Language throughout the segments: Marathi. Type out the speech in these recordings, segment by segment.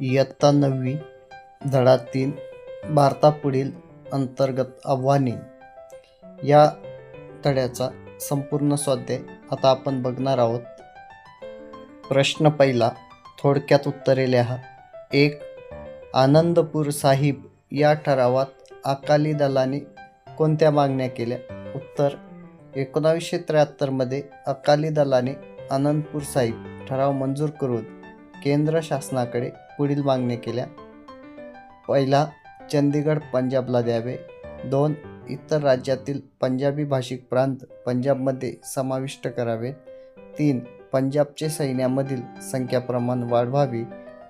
इयत्ता नववी धडा तीन भारतापुढील अंतर्गत आव्हाने. या धड्याचा संपूर्ण स्वाध्याय आता आपण बघणार आहोत. प्रश्न पहिला थोडक्यात उत्तरे लिहा एक आनंदपूर साहिब या ठरावात अकाली दलाने कोणत्या मागण्या केल्या? उत्तर एकोणावीसशे त्र्याहत्तरमध्ये अकाली दलाने आनंदपूर साहिब ठराव मंजूर करून केंद्र शासनाकडे पुढील मागण्या केल्या. पहिला चंदीगड पंजाबला द्यावे. दोन इतर राज्यातील पंजाबी भाषिक प्रांत पंजाबमध्ये समाविष्ट करावे. तीन पंजाबचे सैन्यामधील संख्याप्रमाण वाढवावी.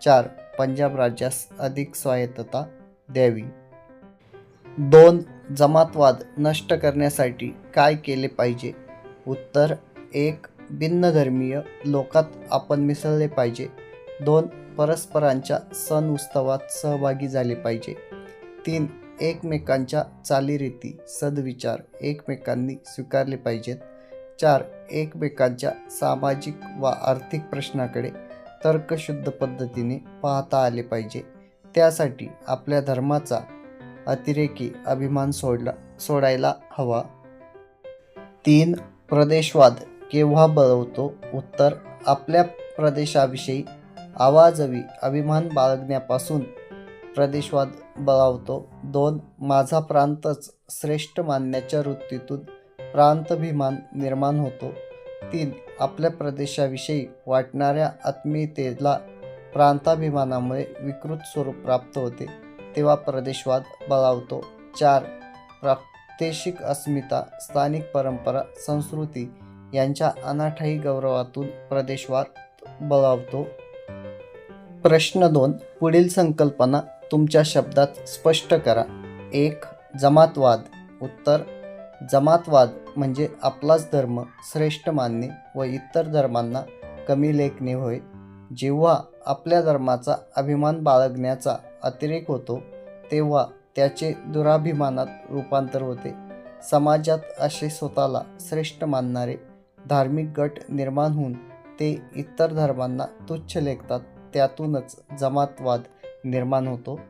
चार पंजाब राज्यास अधिक स्वायत्तता द्यावी. दोन जमातवाद नष्ट करण्यासाठी काय केले पाहिजे? उत्तर एक भिन्नधर्मीय लोकात आपण मिसळले पाहिजे. दोन परस्परांच्या सण उत्सवात सहभागी झाले पाहिजे. तीन एकमेकांच्या चालीरीती सद्विचार एकमेकांनी स्वीकारले पाहिजेत. चार एकमेकांच्या सामाजिक व आर्थिक प्रश्नाकडे तर्कशुद्ध पद्धतीने पाहता आले पाहिजे. त्यासाठी आपल्या धर्माचा अतिरेकी अभिमान सोडला सोडायला हवा. तीन प्रदेशवाद केव्हा बळवतो? उत्तर आपल्या प्रदेशाविषयी आवाजवी अभिमान बाळगण्यापासून प्रदेशवाद बळावतो. दोन माझा प्रांतच श्रेष्ठ मानण्याच्या वृत्तीतून प्रांतभिमान निर्माण होतो. तीन आपल्या प्रदेशाविषयी वाटणाऱ्या आत्मीयतेला प्रांताभिमानामुळे विकृत स्वरूप प्राप्त होते तेव्हा प्रदेशवाद बळावतो. चार प्रादेशिक अस्मिता स्थानिक परंपरा संस्कृती यांच्या अनाठाई गौरवातून प्रदेशवाद बळावतो. प्रश्न दोन पुढील संकल्पना तुमच्या शब्दात स्पष्ट करा. एक जमातवाद. उत्तर जमातवाद म्हणजे आपलाच धर्म श्रेष्ठ मानणे व इतर धर्मांना कमी लेखणे होय. जेव्हा आपल्या धर्माचा अभिमान बाळगण्याचा अतिरेक होतो तेव्हा त्याचे दुराभिमानात रूपांतर होते. समाजात असे स्वतःला श्रेष्ठ मानणारे धार्मिक गट निर्माण होऊन ते इतर धर्मांना तुच्छ लेखतात. त्यातूनच जमातवाद निर्माण होतो.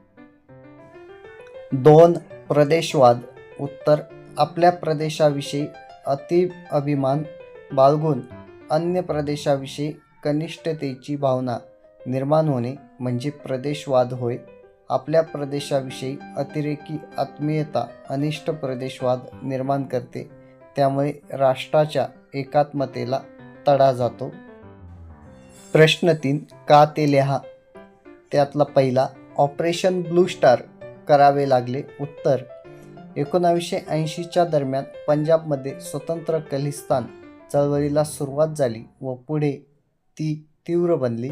दोन प्रदेशवाद उत्तर आपल्या प्रदेशाविषयी अति अभिमान बाळगून अन्य प्रदेशाविषयी कनिष्ठतेची भावना निर्माण होणे म्हणजे प्रदेशवाद होय. आपल्या प्रदेशाविषयी अतिरेकी आत्मीयता अनिष्ट प्रदेशवाद निर्माण करते. त्यामुळे राष्ट्राच्या एकात्मतेला तडा जातो. प्रश्न तीन का ते लिहा? त्यातला पहिला ऑपरेशन ब्लू स्टार करावे लागले. उत्तर एकोणावीसशे ऐंशीच्या दरम्यान पंजाबमध्ये स्वतंत्र खलिस्तान चळवळीला सुरुवात झाली व पुढे ती तीव्र बनली.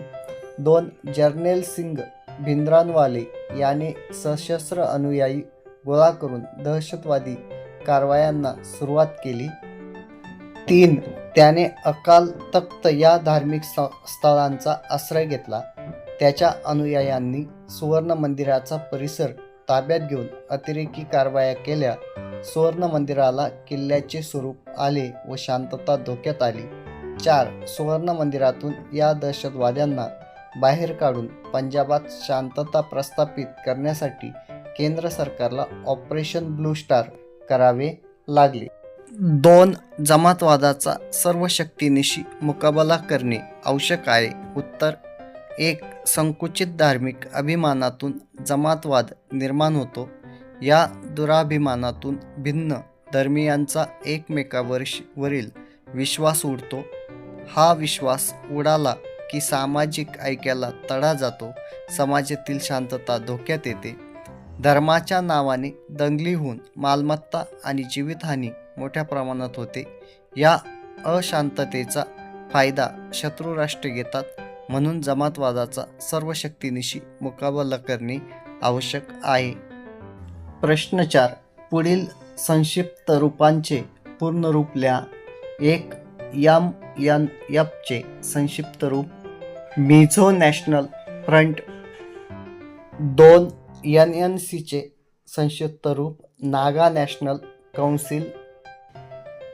दोन जर्नेल सिंग भिंद्रानवाले याने सशस्त्र अनुयायी गोळा करून दहशतवादी कारवायांना सुरुवात केली. तीन त्याने अकाल तख्त या धार्मिक स्थळांचा आश्रय घेतला. त्याच्या अनुयायांनी सुवर्ण मंदिराचा परिसर ताब्यात घेऊन अतिरेकी कारवाया केल्या. सुवर्ण मंदिराला किल्ल्याचे स्वरूप आले व शांतता धोक्यात आली. चार सुवर्ण मंदिरातून या दहशतवाद्यांना बाहेर काढून पंजाबात शांतता प्रस्थापित करण्यासाठी केंद्र सरकारला ऑपरेशन ब्लू स्टार करावे लागले. दोन जमातवादाचा सर्व शक्तीनिशी मुकाबला करणे आवश्यक आहे. उत्तर एक संकुचित धार्मिक अभिमानातून जमातवाद निर्माण होतो. या दुराभिमानातून भिन्न धर्मियांचा एकमेकावर वरील विश्वास उडतो. हा विश्वास उडाला की सामाजिक ऐक्याला तडा जातो. समाजातील शांतता धोक्यात येते. धर्माच्या नावाने दंगली होऊन मालमत्ता आणि जीवितहानी मोठ्या प्रमाणात होते. या अशांततेचा फायदा शत्रू राष्ट्र घेतात. म्हणून जमातवादाचा सर्व शक्तीनिशी मुकाबला करणे आवश्यक आहे. प्रश्न चार. पुढील संक्षिप्त रूपांचे पूर्ण रूप लिहा. एक यम यन यपचे संक्षिप्त रूप. Mizo national front. दोन एन एन सीचे संक्षिप्त रूप. नागा नॅशनल काउन्सिल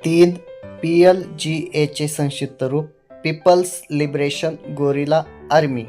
तीन पी एल जी एचे संक्षिप्त रूप पीपल्स लिबरेशन गोरिला आर्मी.